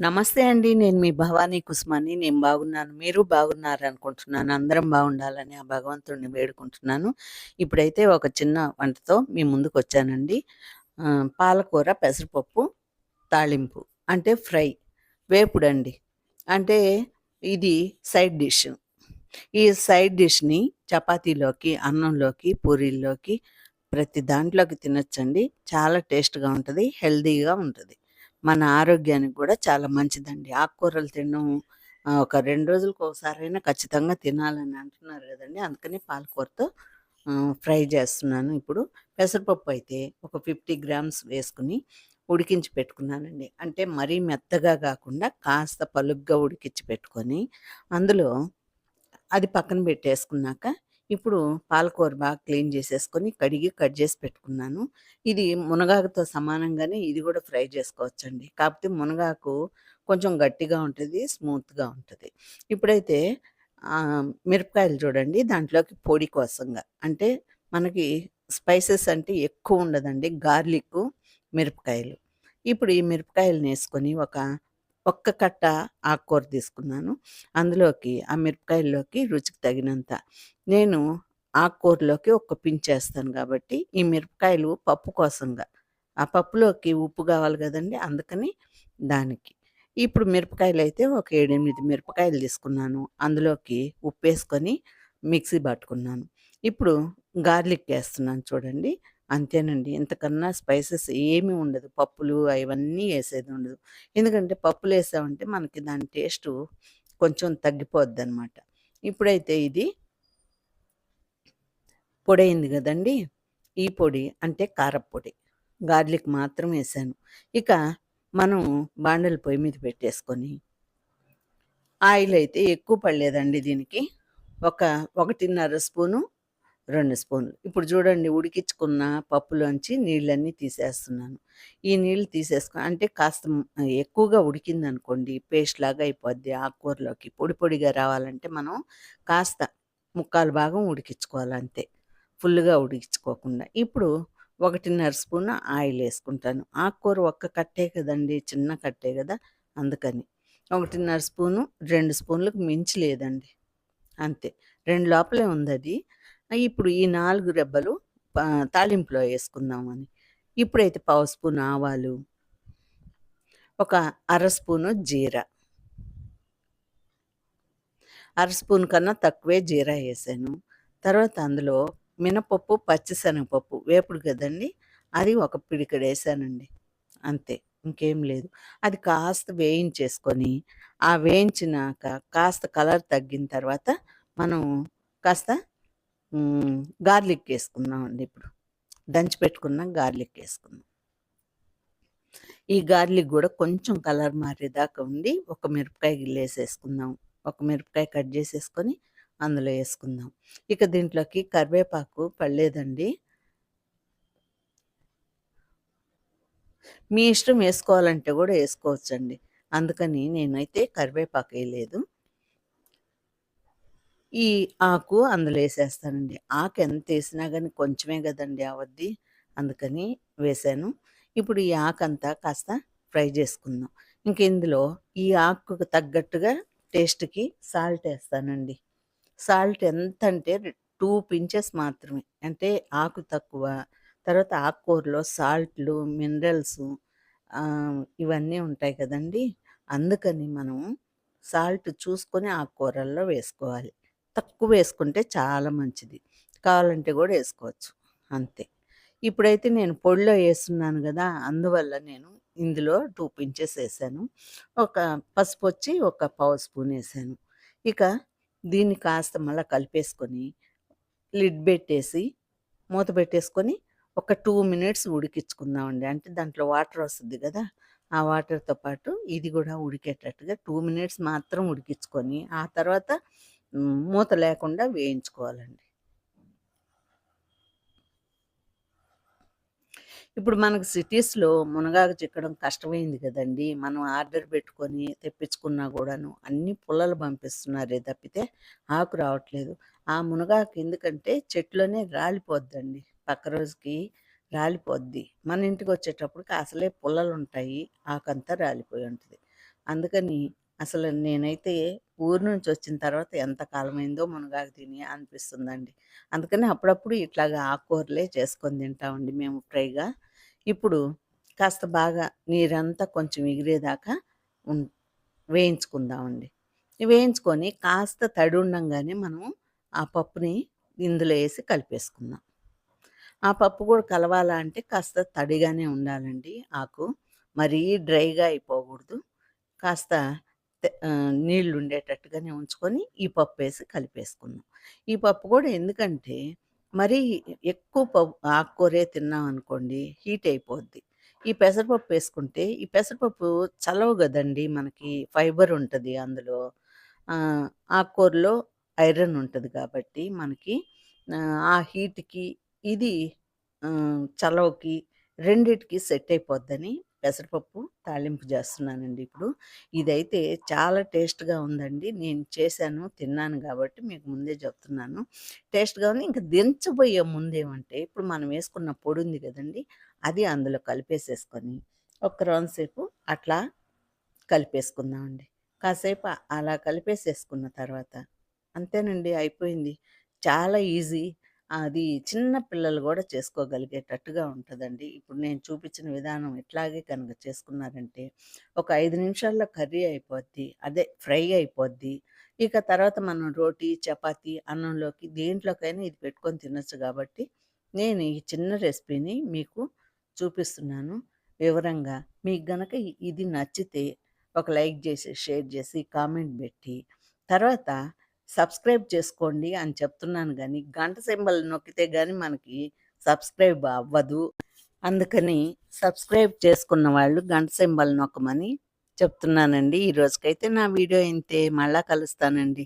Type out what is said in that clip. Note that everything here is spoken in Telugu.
నమస్తే అండి. నేను మీ భవానీ కుస్మాని నేను బాగున్నాను. మీరు బాగున్నారనుకుంటున్నాను. అందరం బాగుండాలని ఆ భగవంతుడిని వేడుకుంటున్నాను. ఇప్పుడైతే ఒక చిన్న వంటతో మీ ముందుకొచ్చానండి. వచ్చానండి పాలకూర, పెసరపప్పు తాళింపు. అంటే ఫ్రై. వేపుడండి. అంటే ఇది సైడ్ డిష్. ఈ సైడ్ డిష్‌ని చపాతీలోకి, అన్నంలోకి, పూరీల్లోకి ప్రతి దాంట్లోకి తినొచ్చండి. చాలా టేస్ట్‌గా ఉంటుంది హెల్తీగా ఉంటుంది మన ఆరోగ్యానికి కూడా చాలా మంచిదండి. ఆకుకూరలు తినడం ఒక రెండు రోజులకు ఒకసారైనా ఖచ్చితంగా తినాలని అంటున్నారు కదండి అందుకని పాలకూరతో ఫ్రై చేస్తున్నాను ఇప్పుడు. పెసరపప్పు అయితే ఒక 50 గ్రామ్స్ వేసుకుని ఉడికించి పెట్టుకున్నానండి. అంటే మరీ మెత్తగా కాకుండా కాస్త పలుగ్గా ఉడికించి పెట్టుకొని, అందులో అది పక్కన పెట్టేసుకున్నాక ఇప్పుడు పాలకూర బాగా క్లీన్ చేసేసుకొని కడిగి కట్ చేసి పెట్టుకున్నాను. ఇది మునగాకుతో సమానంగానే ఇది కూడా ఫ్రై చేసుకోవచ్చండి కాకపోతే మునగాకు కొంచెం గట్టిగా ఉంటుంది స్మూత్‌గా ఉంటుంది ఇప్పుడైతే మిరపకాయలు చూడండి దాంట్లోకి పొడి కోసంగా అంటే మనకి స్పైసెస్ అంటే ఎక్కువ ఉండదండి. గార్లిక్ మిరపకాయలు. ఇప్పుడు ఈ మిరపకాయలనేసుకొని ఒక ఒక్క కట్ట ఆకుకూర తీసుకున్నాను. అందులోకి ఆ మిరపకాయల్లోకి రుచికి తగినంత. నేను ఆకుకూరలోకి ఒక పించేస్తాను కాబట్టి ఈ మిరపకాయలు పప్పు కోసంగా. ఆ పప్పులోకి ఉప్పు కావాలి కదండి అందుకని దానికి. ఇప్పుడు మిరపకాయలు అయితే ఒక 7, 8 మిరపకాయలు తీసుకున్నాను. అందులోకి ఉప్పు వేసుకొని మిక్సీ పట్టుకున్నాను. ఇప్పుడు గార్లిక్ వేస్తున్నాను చూడండి. అంతేనండి. ఇంతకన్నా స్పైసెస్ ఏమి ఉండదు. పప్పులు అవన్నీ వేసేది ఉండదు ఎందుకంటే పప్పులు వేసామంటే మనకి దాని టేస్టు కొంచెం తగ్గిపోద్దనమాట. ఇప్పుడైతే ఇది పొడయింది కదండి ఈ పొడి అంటే కారప్పొడి. గార్లిక్ మాత్రం వేసాను ఇక మనం బాండలు పొయ్యి మీద పెట్టేసుకొని ఆయిల్ అయితే ఎక్కువ పడలేదండి దీనికి. ఒక 1.5 స్పూను, రెండు స్పూన్లు. ఇప్పుడు చూడండి ఉడికించుకున్న పప్పులోంచి నీళ్ళన్నీ తీసేస్తున్నాను. ఈ నీళ్ళు తీసేసుకుని అంటే కాస్త ఎక్కువగా ఉడికిందనుకోండి పేస్ట్‌లాగా అయిపోద్ది ఆకుకూరలోకి. పొడి పొడిగా రావాలంటే మనం కాస్త ముక్కాలు భాగం ఉడికించుకోవాలంతే. ఫుల్గా ఉడికించుకోకుండా. ఇప్పుడు ఒకటిన్నర స్పూన్ ఆయిల్ వేసుకుంటాను ఆకుకూర ఒక్క కట్టే కదండి చిన్న కట్టే కదా అందుకని. 1.5 స్పూను, రెండు స్పూన్లకు మించి లేదండి. అంతే. రెండు లోపలే ఉంది అది ఇప్పుడు ఈ నాలుగు రెబ్బలు తాలింపులో తాలింపులో అని ఇప్పుడైతే పావు స్పూన్ ఆవాలు, ఒక అర స్పూను జీర. అర స్పూన్ కన్నా తక్కువే జీరా వేసాను తర్వాత అందులో మినపప్పు, పచ్చిశనగపప్పు వేపుడు కదండి అది ఒక పిడికెడేసానండి. అంతే. ఇంకేం లేదు. అది కాస్త వేయించేసుకొని, ఆ వేయించినాక కాస్త కలర్ తగ్గిన తర్వాత మనం కాస్త గార్లిక్ గార్లిక్ అండి ఇప్పుడు. దంచి పెట్టుకున్నాం గార్లిక్ వేసుకుందాం ఈ గార్లిక్ కూడా కొంచెం కలర్ మారేదాకా ఉండి, ఒక మిరపకాయ గిల్లేసేసుకుందాం. ఒక మిరపకాయ కట్ చేసేసుకొని అందులో వేసుకుందాం ఇక దీంట్లోకి కరివేపాకు పడలేదండి. మీ ఇష్టం వేసుకోవాలంటే కూడా వేసుకోవచ్చండి అందుకని నేనైతే కరివేపాకు వేయలేదు ఈ ఆకు అందులో వేసేస్తానండి ఆకు ఎంత వేసినా కానీ కొంచెమే కదండి అవద్ది. అందుకని వేసాను ఇప్పుడు ఈ ఆకు అంతా కాస్త ఫ్రై చేసుకుందాం ఇంక ఇందులో ఈ ఆకుకు తగ్గట్టుగా టేస్ట్‌కి సాల్ట్ వేస్తానండి సాల్ట్ ఎంత అంటే టూ పించెస్ మాత్రమే. అంటే ఆకు తక్కువ. తర్వాత ఆకుకూరలో సాల్ట్‌లు, మినరల్స్ ఇవన్నీ ఉంటాయి కదండీ! అందుకని మనం సాల్ట్ చూసుకొని ఆకుకూరల్లో వేసుకోవాలి. తక్కువ వేసుకుంటే చాలా మంచిది. కావాలంటే కూడా వేసుకోవచ్చు అంతే. ఇప్పుడైతే నేను పొడిలో వేస్తున్నాను కదా అందువల్ల నేను ఇందులో టూ పించెస్ వేసాను ఒక పసుపొచ్చి ఒక పావు స్పూన్ వేసాను ఇక దీన్ని కాస్త మళ్ళీ కలిపేసుకొని, లిడ్ పెట్టేసి మూత పెట్టేసుకొని ఒక టూ మినిట్స్ ఉడికించుకుందామండి. అంటే దాంట్లో వాటర్ వస్తుంది కదా ఆ వాటర్‌తో పాటు ఇది కూడా ఉడికేటట్టుగా టూ మినిట్స్ మాత్రం ఉడికించుకొని, ఆ తర్వాత మూత లేకుండా వేయించుకోవాలండి. ఇప్పుడు మనకు సిటీస్‌లో మునగాకు చిక్కడం కష్టమైంది కదండి మనం ఆర్డర్ పెట్టుకొని తెప్పించుకున్నా కూడాను అన్నీ పుల్లలు పంపిస్తున్నారే తప్పితే ఆకు రావట్లేదు. ఆ మునగాకు ఎందుకంటే చెట్లోనే రాలిపోద్దండి. పక్క రోజుకి రాలిపోద్ది. మన ఇంటికి వచ్చేటప్పటికి అసలే పుల్లలు ఉంటాయి ఆకంతా రాలిపోయి ఉంటుంది అందుకని అసలు నేనైతే ఊరు నుంచి వచ్చిన తర్వాత ఎంత కాలమైందో మునగాకు తిని అనిపిస్తుందండి. అందుకని అప్పుడప్పుడు ఇట్లాగా ఆకుకూరలే చేసుకొని తింటామండి మేము ఫ్రైగా. ఇప్పుడు కాస్త బాగా నీరంతా కొంచెం ఎగిరేదాకా వేయించుకుందామండి. వేయించుకొని కాస్త తడి ఉండంగానే మనం ఆ పప్పుని ఇందులో వేసి కలిపేసుకుందాం. ఆ పప్పు కూడా కలవాలా అంటే కాస్త తడిగానే ఉండాలండి ఆకు. మరీ డ్రైగా అయిపోకూడదు. కాస్త నీళ్ళు ఉండేటట్టుగానే ఉంచుకొని ఈ పప్పు వేసి కలిపేసుకున్నాం ఈ పప్పు కూడా ఎందుకంటే మరీ ఎక్కువ పప్పు ఆకుకూరే తిన్నామనుకోండి హీట్ అయిపోద్ది. ఈ పెసరపప్పు వేసుకుంటే ఈ పెసరపప్పు చలవు కదండి మనకి. ఫైబర్ ఉంటుంది అందులో. ఆకుకూరలో ఐరన్ ఉంటుంది కాబట్టి మనకి ఆ హీట్‌కి ఇది చలవకి రెండిటికి సెట్ అయిపోద్దని పెసరపప్పు తాళింపు చేస్తున్నానండి ఇప్పుడు. ఇదైతే చాలా టేస్ట్‌గా ఉందండి. నేను చేశాను, తిన్నాను కాబట్టి మీకు ముందే చెప్తున్నాను టేస్ట్‌గా ఉంది. ఇంకా దించబోయే ముందేమంటే ఇప్పుడు మనం వేసుకున్న పొడి ఉంది కదండి అది అందులో కలిపేసేసుకొని ఒక రౌండ్ సేపు అట్లా కలిపేసుకుందామండి. కాసేపు అలా కలిపేసేసుకున్న తర్వాత అంతేనండి అయిపోయింది. చాలా ఈజీ. అది చిన్న పిల్లలు కూడా చేసుకోగలిగేటట్టుగా ఉంటుందండి ఇప్పుడు నేను చూపించిన విధానం ఇట్లాగే కనుక చేసుకున్నారంటే ఒక ఐదు నిమిషాల్లో కర్రీ అయిపోద్ది. అదే ఫ్రై అయిపోద్ది. ఇక తర్వాత మనం రోటీ, చపాతి అన్నంలోకి దేంట్లోకైనా ఇది పెట్టుకొని తినొచ్చు కాబట్టి నేను ఈ చిన్న రెసిపీని మీకు చూపిస్తున్నాను వివరంగా. మీకు గనక ఇది నచ్చితే ఒక లైక్ చేసి షేర్ చేసి కామెంట్ పెట్టి తర్వాత సబ్స్క్రైబ్ చేసుకోండి అని చెప్తున్నాను కానీ గంట సింబల్ నొక్కితే కానీ మనకి సబ్స్క్రైబ్ అవ్వదు. అందుకని సబ్స్క్రైబ్ చేసుకున్న వాళ్ళు గంట సింబల్ నొక్కమని చెప్తున్నానండి. ఈ రోజుకైతే నా వీడియో ఇంతే. మళ్ళా కలుస్తానండి.